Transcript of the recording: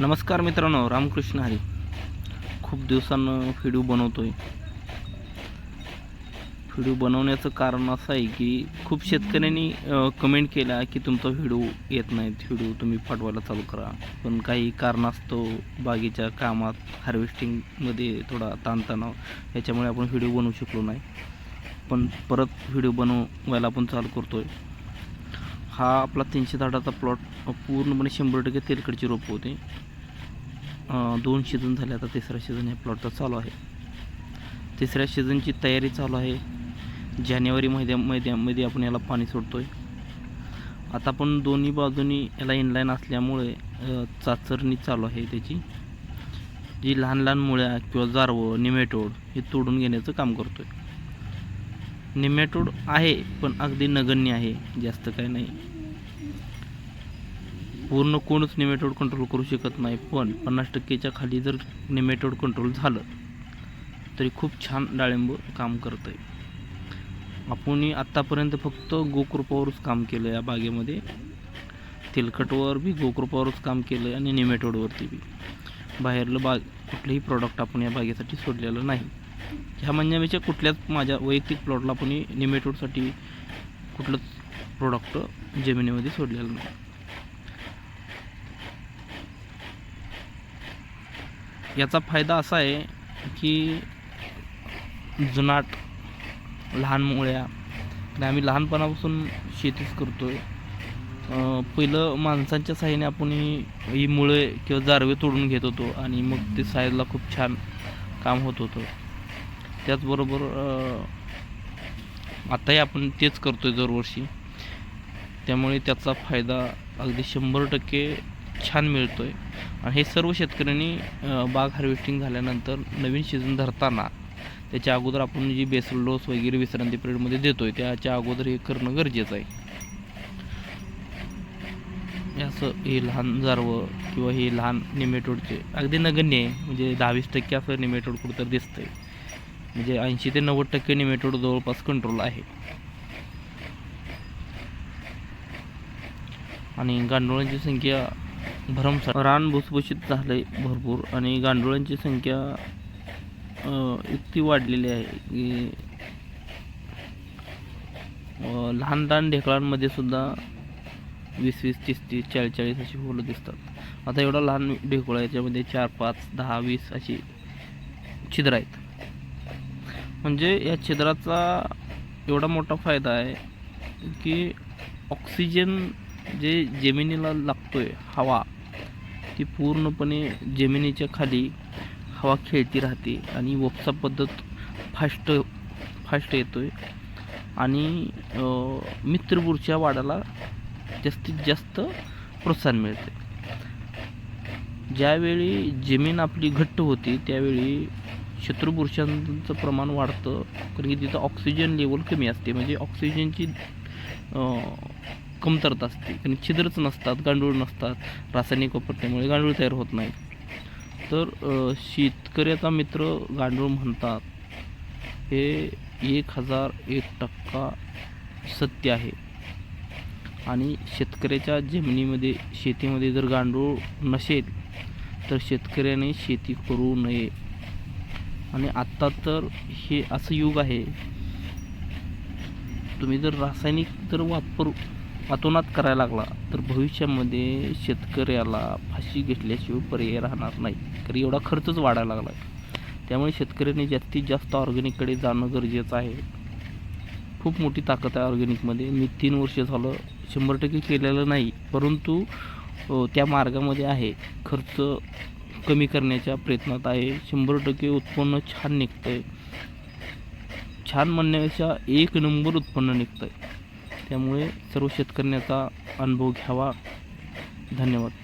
नमस्कार मित्रांनो रामकृष्ण हरी. खूप दिवसानं व्हिडिओ बनवतो आहे व्हिडिओ बनवण्याचं कारण असं आहे की खूप शेतकऱ्यांनी कमेंट केला की तुमचा व्हिडिओ येत नाहीत. व्हिडिओ तुम्ही पाठवायला चालू करा. पण काही कारणास्तव बागेच्या कामात हार्वेस्टिंगमध्ये थोडा ताणतणाव याच्यामुळे आपण व्हिडिओ बनवू शकलो नाही. पण परत व्हिडिओ बनवायला आपण चालू करतो आहे हा आपला तीनशे झाडाचा प्लॉट पूर्णपणे शंभर टक्के तेलकडची रोप होते. दोन सीझन झाले आता तिसरा सीझन या प्लॉटचा चालू आहे. तिसऱ्या सीझनची तयारी चालू आहे. जानेवारी महिन्या महिन्यामध्ये आपण याला पाणी सोडतो आहे आता आपण दोन्ही बाजूनी याला इनलाईन असल्यामुळे चाचरणी चालू आहे त्याची. जी लहान लहान मुळ्या किंवा जारवं निमेटोड हे तोडून घेण्याचं काम करतो आहे निमेटोड आहे पण अगदी नगण्य आहे जास्त काही नाही. पूर्ण कोणच निमेटोड कंट्रोल करू शकत नाही पण पन्नास टक्केच्या खाली जर निमेटोड कंट्रोल झालं तरी खूप छान डाळिंब काम करतं आहे आपण आत्तापर्यंत फक्त गोकृपावरच काम केलं या बागेमध्ये. तेलकटवर बी गोकृपावरच काम केलं आहे आणि निमेटोडवरती बी. बाहेरलं बाग कुठलंही प्रॉडक्ट आपण या बागेसाठी सोडलेलं नाही. ह्या मंजामीच्या कुठल्याच माझ्या वैयक्तिक प्लॉटला पण निमेटोडसाठी कुठलंच प्रोडक्ट जमिनीमध्ये सोडलेलं नाही. याचा फायदा असा आहे की जुनाट लहान मुळ्या आणि आम्ही लहानपणापासून शेतीच करतो आहे पहिलं माणसांच्या साहाय्याने आपण ही ही मुळे किंवा जारवे तोडून घेत होतो आणि मग ते साईजला खूप छान काम होत होतं. त्याचबरोबर आताही आपण तेच करतो आहे दरवर्षी. त्यामुळे त्याचा फायदा अगदी शंभर टक्के छान मिळतो आहे आणि हे सर्व शेतकऱ्यांनी बाग हार्वेस्टिंग झाल्यानंतर नवीन सीझन धरताना त्याच्या अगोदर आपण जी बेसल डोस वगैरे विश्रांती पिरियडमध्ये देतो आहे त्याच्या अगोदर हे करणं गरजेचं आहे. हे असं हे लहान जारवं किंवा हे लहान निमेटोडचे अगदी नगण्य आहे. म्हणजे दहावीस टक्के असं निमेटोड कुठं आहे म्हणजे ऐंशी ते नव्वद टक्के निमेटोड जवळपास कंट्रोल आहे. आणि गांडुळांची संख्या भरमसाठ. रान भुसभुशीत झालं आहे भरपूर आणि गांडुळांची संख्या इतकी वाढलेली आहे की लहान लहान ढेकळांमध्ये सुद्धा वीस वीस तीस तीस चाळीस चाळीस अशी फुलं दिसतात. आता एवढा लहान ढेकूळ आहे याच्यामध्ये चार पाच दहा वीस अशी छिद्र आहेत. म्हणजे या छिद्राचा एवढा मोठा फायदा आहे की ऑक्सिजन जे जमिनीला आहे हवा ती पूर्णपणे जमिनीच्या खाली हवा खेळती राहते आणि वपसा पद्धत फास्ट फास्ट आहे आणि मित्रपूरच्या वाडाला वाढाला जास्तीत जास्त प्रोत्साहन मिळते. ज्यावेळी जमीन आपली घट्ट होती त्यावेळी शत्रुपुरुषांचं प्रमाण वाढतं. कारण की तिथं ऑक्सिजन लेवल कमी असते. म्हणजे ऑक्सिजनची कमतरता असते. कारण छिद्रच नसतात गांडूळ नसतात. रासायनिक वापरल्यामुळे गांडूळ तयार होत नाही तर शेतकऱ्याचा मित्र गांडूळ म्हणतात हे एक हजार एक टक्का सत्य आहे. आणि शेतकऱ्याच्या जमिनीमध्ये शेतीमध्ये जर गांडूळ नसेल तर शेतकऱ्याने शेती करू नये. आणि आत्ता तर हे असं युग आहे. तुम्ही जर रासायनिक जर वापर अतोनात करायला लागला तर भविष्यामध्ये शेतकऱ्याला फाशी घेतल्याशिवाय पर्याय राहणार नाही. कारण एवढा खर्चच वाढायला लागला. त्यामुळे शेतकऱ्यांनी जास्तीत जास्त ऑर्गॅनिककडे जाणं गरजेचं आहे. खूप मोठी ताकद आहे ऑर्गॅनिकमध्ये. मी तीन वर्ष झालं शंभर टक्के केलेलं नाही परंतु त्या मार्गामध्ये आहे. खर्च कमी करण्याच्या प्रयत्नात आहे. शंभर टक्के उत्पन्न छान निघतं आहे छान म्हणण्यापेक्षा एक नंबर उत्पन्न निघतं आहे त्यामुळे सर्व शेतकऱ्यांचा अनुभव घ्यावा. धन्यवाद.